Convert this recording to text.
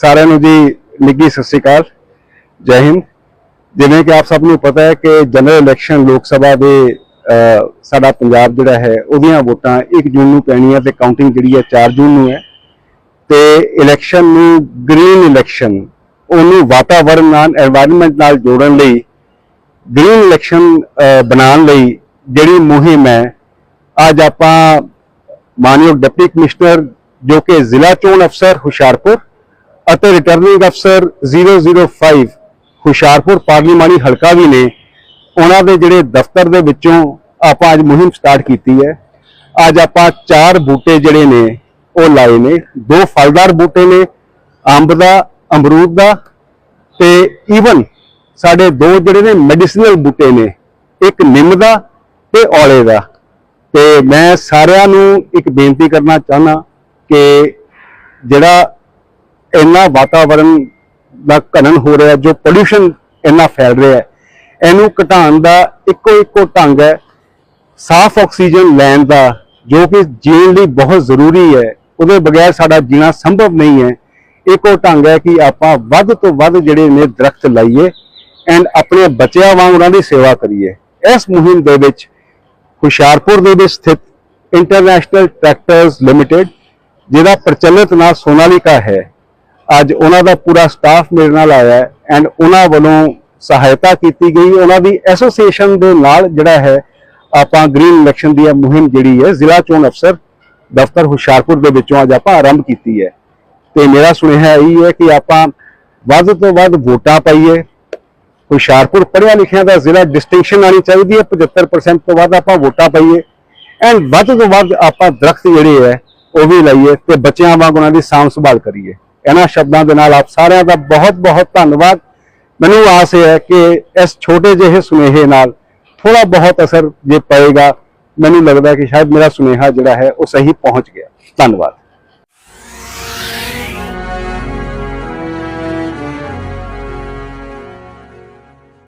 ਸਾਰਿਆਂ ਨੂੰ ਜੀ, ਨਿੱਘੀ ਸਤਿ ਸ੍ਰੀ ਅਕਾਲ। ਜੈ ਹਿੰਦ। ਜਿਵੇਂ ਕਿ ਆਪ ਸਭ ਨੂੰ ਪਤਾ ਹੈ ਕਿ ਜਨਰਲ ਇਲੈਕਸ਼ਨ ਲੋਕ ਸਭਾ ਦੇ ਸਾਡਾ ਪੰਜਾਬ ਜਿਹੜਾ ਹੈ, ਉਹਦੀਆਂ ਵੋਟਾਂ 1 ਜੂਨ ਨੂੰ ਪੈਣੀਆਂ ਤੇ ਕਾਊਂਟਿੰਗ ਜਿਹੜੀ ਹੈ 4 ਜੂਨ ਨੂੰ ਹੈ। ਤੇ ਇਲੈਕਸ਼ਨ ਨੂੰ ਗ੍ਰੀਨ ਇਲੈਕਸ਼ਨ, ਉਹਨੂੰ ਵਾਤਾਵਰਨ ਨਾਲ এনवायरमेंट ਨਾਲ ਜੋੜਨ ਲਈ ਗ੍ਰੀਨ ਇਲੈਕਸ਼ਨ ਬਣਾਉਣ ਲਈ ਜਿਹੜੀ ਮੁਹਿੰਮ ਹੈ, ਅੱਜ ਆਪਾਂ ਮਾਨਯੋਗ ਡਿਪਟੀ ਕਮਿਸ਼ਨਰ ਜੋ ਕਿ ਜ਼ਿਲ੍ਹਾ ਚੋਣ ਅਫਸਰ ਹੁਸ਼ਿਆਰਪੁਰ ਅਤੇ ਰਿਟਰਨਿੰਗ ਅਫਸਰ 005 ਹੁਸ਼ਿਆਰਪੁਰ ਪਾਰਲੀਮਾਨੀ ਹਲਕਾ ਵੀ ਨੇ। ਉਹਨਾਂ ਦੇ ਜਿਹੜੇ ਦਫ਼ਤਰ ਦੇ ਵਿੱਚੋਂ ਆਪਾਂ ਅੱਜ ਮੁਹਿੰਮ ਸਟਾਰਟ ਕੀਤੀ ਹੈ। ਅੱਜ ਆਪਾਂ ਚਾਰ ਬੂਟੇ ਜਿਹੜੇ ਨੇ, ਉਹ ਲਾਏ ਨੇ। ਦੋ ਫਲਦਾਰ ਬੂਟੇ ਨੇ, ਅੰਬ ਦਾ, ਅਮਰੂਦ ਦਾ ਤੇ ਈਵਨ ਸਾਡੇ ਦੋ ਜਿਹੜੇ ਨੇ ਮੈਡੀਸਨਲ ਬੂਟੇ ਨੇ, ਇੱਕ ਨਿੰਮ ਦਾ ਤੇ ਔਲੇ ਦਾ। ਤੇ ਮੈਂ ਸਾਰਿਆਂ ਨੂੰ ਇੱਕ ਬੇਨਤੀ ਕਰਨਾ ਚਾਹਨਾ ਕਿ ਜਿਹੜਾ ਇੰਨਾ ਵਾਤਾਵਰਣ ਦਾ ਘਨਨ ਹੋ ਰਿਹਾ, ਜੋ ਪੋਲੂਸ਼ਨ ਇੰਨਾ ਫੈਲ ਰਿਹਾ ਹੈ। ਇਹਨੂੰ ਘਟਾਉਣ ਦਾ ਇੱਕੋ ਇੱਕੋ ਢੰਗ ਹੈ, ਸਾਫ਼ ਆਕਸੀਜਨ ਲੈਣ ਦਾ, ਜੋ ਕਿ ਜੀਣ ਲਈ ਬਹੁਤ ਜ਼ਰੂਰੀ ਹੈ। ਉਹਦੇ ਬਗੈਰ ਸਾਡਾ ਜੀਣਾ ਸੰਭਵ ਨਹੀਂ ਹੈ। ਇੱਕੋ ਢੰਗ ਹੈ ਕਿ ਆਪਾਂ ਵੱਧ ਤੋਂ ਵੱਧ ਜਿਹੜੇ ਨੇ ਦਰਖਤ ਲਾਈਏ ਐਂਡ ਆਪਣੇ ਬੱਚਿਆਂ ਵਾਂਗ ਉਹਨਾਂ ਦੀ ਸੇਵਾ ਕਰੀਏ। ਇਸ ਮੁਹਿੰਮ ਦੇ ਵਿੱਚ ਹੁਸ਼ਿਆਰਪੁਰ ਦੇ ਵਿੱਚ ਸਥਿਤ ਇੰਟਰਨੈਸ਼ਨਲ ਟਰੈਕਟਰਸ ਲਿਮਟਿਡ ਜਿਹਦਾ ਪ੍ਰਚਲਿਤ ਨਾਂ ਸੋਨਾਲੀਕਾ ਹੈ। ਅੱਜ ਉਹਨਾਂ ਦਾ ਪੂਰਾ ਸਟਾਫ ਮੇਰੇ ਨਾਲ ਆਇਆ ਹੈ ਐਂਡ ਉਹਨਾਂ ਵੱਲੋਂ ਸਹਾਇਤਾ ਕੀਤੀ ਗਈ। ਉਹਨਾਂ ਦੀ ਐਸੋਸੀਏਸ਼ਨ ਦੇ ਨਾਲ ਜਿਹੜਾ ਹੈ, ਆਪਾਂ ਗ੍ਰੀਨ ਇਲੈਕਸ਼ਨ ਦੀ ਮੁਹਿੰਮ ਜਿਹੜੀ ਹੈ, ਜ਼ਿਲ੍ਹਾ ਚੋਣ ਅਫਸਰ ਦਫ਼ਤਰ ਹੁਸ਼ਿਆਰਪੁਰ ਦੇ ਵਿੱਚੋਂ ਅੱਜ ਆਪਾਂ ਆਰੰਭ ਕੀਤੀ ਹੈ। ਤੇ ਮੇਰਾ ਸੁਨੇਹਾ ਇਹ ਹੈ ਕਿ ਆਪਾਂ ਵੱਧ ਤੋਂ ਵੱਧ ਵੋਟਾਂ ਪਾਈਏ। ਹੁਸ਼ਿਆਰਪੁਰ ਪੜ੍ਹਿਆ ਲਿਖਿਆ ਦਾ ਜ਼ਿਲ੍ਹਾ ਡਿਸਟਿੰਕਸ਼ਨ ਆਣੀ ਚਾਹੀਦੀ ਹੈ 75% ਤੋਂ ਵੱਧ ਆਪਾਂ ਵੋਟਾਂ ਪਾਈਏ। ਐਂਡ ਵੱਧ ਤੋਂ ਵੱਧ ਆਪਾਂ ਦਰਖਤ ਜਿਹੜੇ ਹੈ, ਉਹ ਵੀ ਲਾਈਏ ਤੇ ਬੱਚਿਆਂ ਵਾਂਗ ਉਹਨਾਂ ਦੀ ਸਾਂਭ ਸੰਭਾਲ ਕਰੀਏ। ਇਹਨਾਂ ਸ਼ਬਦਾਂ ਦੇ ਨਾਲ ਆਪ ਸਾਰਿਆਂ ਦਾ ਬਹੁਤ ਬਹੁਤ ਧੰਨਵਾਦ। ਮੈਨੂੰ ਆਸ ਹੈ ਕਿ ਇਸ ਛੋਟੇ ਜਿਹੇ ਸੁਨੇਹੇ ਨਾਲ ਥੋੜਾ ਬਹੁਤ ਅਸਰ ਜੇ ਪਏਗਾ, ਮੈਨੂੰ ਲੱਗਦਾ ਕਿ ਸ਼ਾਇਦ ਮੇਰਾ ਸੁਨੇਹਾ ਜਿਹੜਾ ਹੈ ਉਹ ਸਹੀ ਪਹੁੰਚ ਗਿਆ। ਧੰਨਵਾਦ।